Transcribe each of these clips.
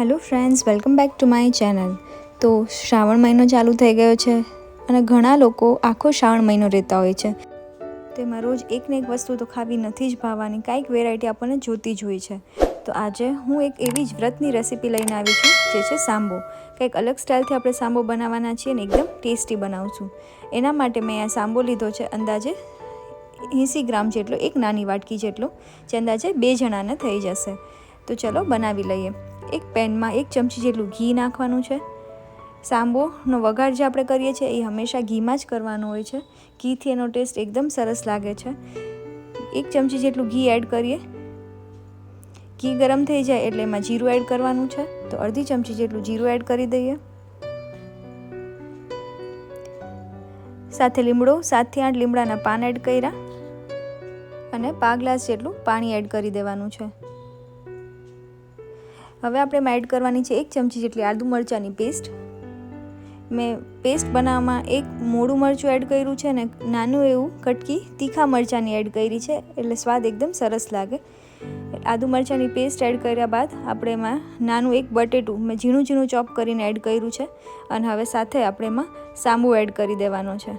Hello friends, welcome back to my channel. તો શ્રાવણ મહિનો ચાલુ થઈ ગયો છે અને ઘણા લોકો આખો શ્રાવણ મહિનો રહેતા હોય છે. તેમાં રોજ એક ને એક વસ્તુ તો ખાવી નથી જ ભાવવાની, કાંઈક વેરાયટી આપણને જોતી જ હોય છે. તો આજે હું એક એવી જ વ્રતની રેસીપી લઈને આવી છું, જે છે સાંબો. કંઈક અલગ સ્ટાઇલથી આપણે સાંબો બનાવવાના છીએ ને એકદમ ટેસ્ટી બનાવશું. એના માટે મેં આ સાંબો લીધો છે અંદાજે એંસી ગ્રામ જેટલો, એક નાની વાટકી જેટલો, જે અંદાજે બે જણાને થઈ જશે. તો ચલો બનાવી લઈએ. એક પેનમાં એક ચમચી જેટલું ઘી નાખવાનું છે. સાંબોનો વઘાર જે આપણે કરીએ છીએ એ હંમેશા ઘીમાં જ કરવાનો હોય છે. ઘીથી એનો ટેસ્ટ એકદમ સરસ લાગે છે. એક ચમચી જેટલું ઘી એડ કરીએ. ઘી ગરમ થઈ જાય એટલે એમાં જીરું એડ કરવાનું છે. તો અડધી ચમચી જેટલું જીરું એડ કરી દઈએ. સાથે લીમડો સાતથી આઠ લીમડાના પાન એડ કર્યા. અને પા ગ્લાસ જેટલું પાણી એડ કરી દેવાનું છે. હવે આપણે એડ કરવાની છે એક ચમચી જેટલી આદુ મરચાંની પેસ્ટ મેં પેસ્ટ બનાવવામાં એક મોડું મરચું એડ કર્યું છે ને નાનું એવું કટકી તીખા મરચાંની એડ કરી છે, એટલે સ્વાદ એકદમ સરસ લાગે. આદુ મરચાંની પેસ્ટ એડ કર્યા બાદ આપણે એમાં નાનું એક બટેટું મેં ઝીણું ઝીણું ચોપ કરીને એડ કર્યું છે અને હવે સાથે આપણે એમાં સાંબુ એડ કરી દેવાનો છે.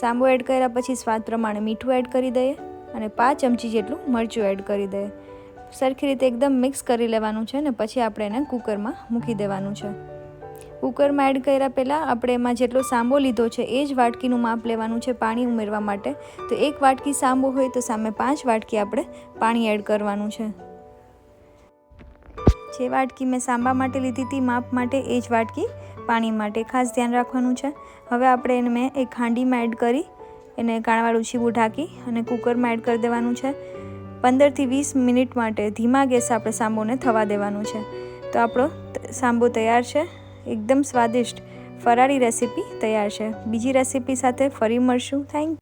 સાંબુ એડ કર્યા પછી સ્વાદ પ્રમાણે મીઠું એડ કરી દઈએ અને પાંચ ચમચી જેટલું મરચું એડ કરી દઈએ. સરખી રીતે એકદમ મિક્સ કરી લેવાનું છે ને પછી આપણે એને કુકરમાં મૂકી દેવાનું છે. કુકરમાં એડ કર્યા પહેલાં આપણે એમાં જેટલો સાંબો લીધો છે એ જ વાટકીનું માપ લેવાનું છે પાણી ઉમેરવા માટે. તો એક વાટકી સાંબો હોય તો સામે પાંચ વાટકી આપણે પાણી એડ કરવાનું છે. જે વાટકી મેં સાંબા માટે લીધી હતી માપ માટે એ જ વાટકી પાણી માટે ખાસ ધ્યાન રાખવાનું છે. હવે આપણે એને મેં એક હાંડીમાં એડ કરી, એને કાણાવાળું છીબું ઢાંકી અને કુકરમાં એડ કરી દેવાનું છે. પંદરથી વીસ મિનિટ માટે ધીમા ગેસ આપણે સાંબોને થવા દેવાનું છે. તો આપણો સાંબો તૈયાર છે. એકદમ સ્વાદિષ્ટ ફરાળી રેસીપી તૈયાર છે. બીજી રેસીપી સાથે ફરી મળશું. થેન્ક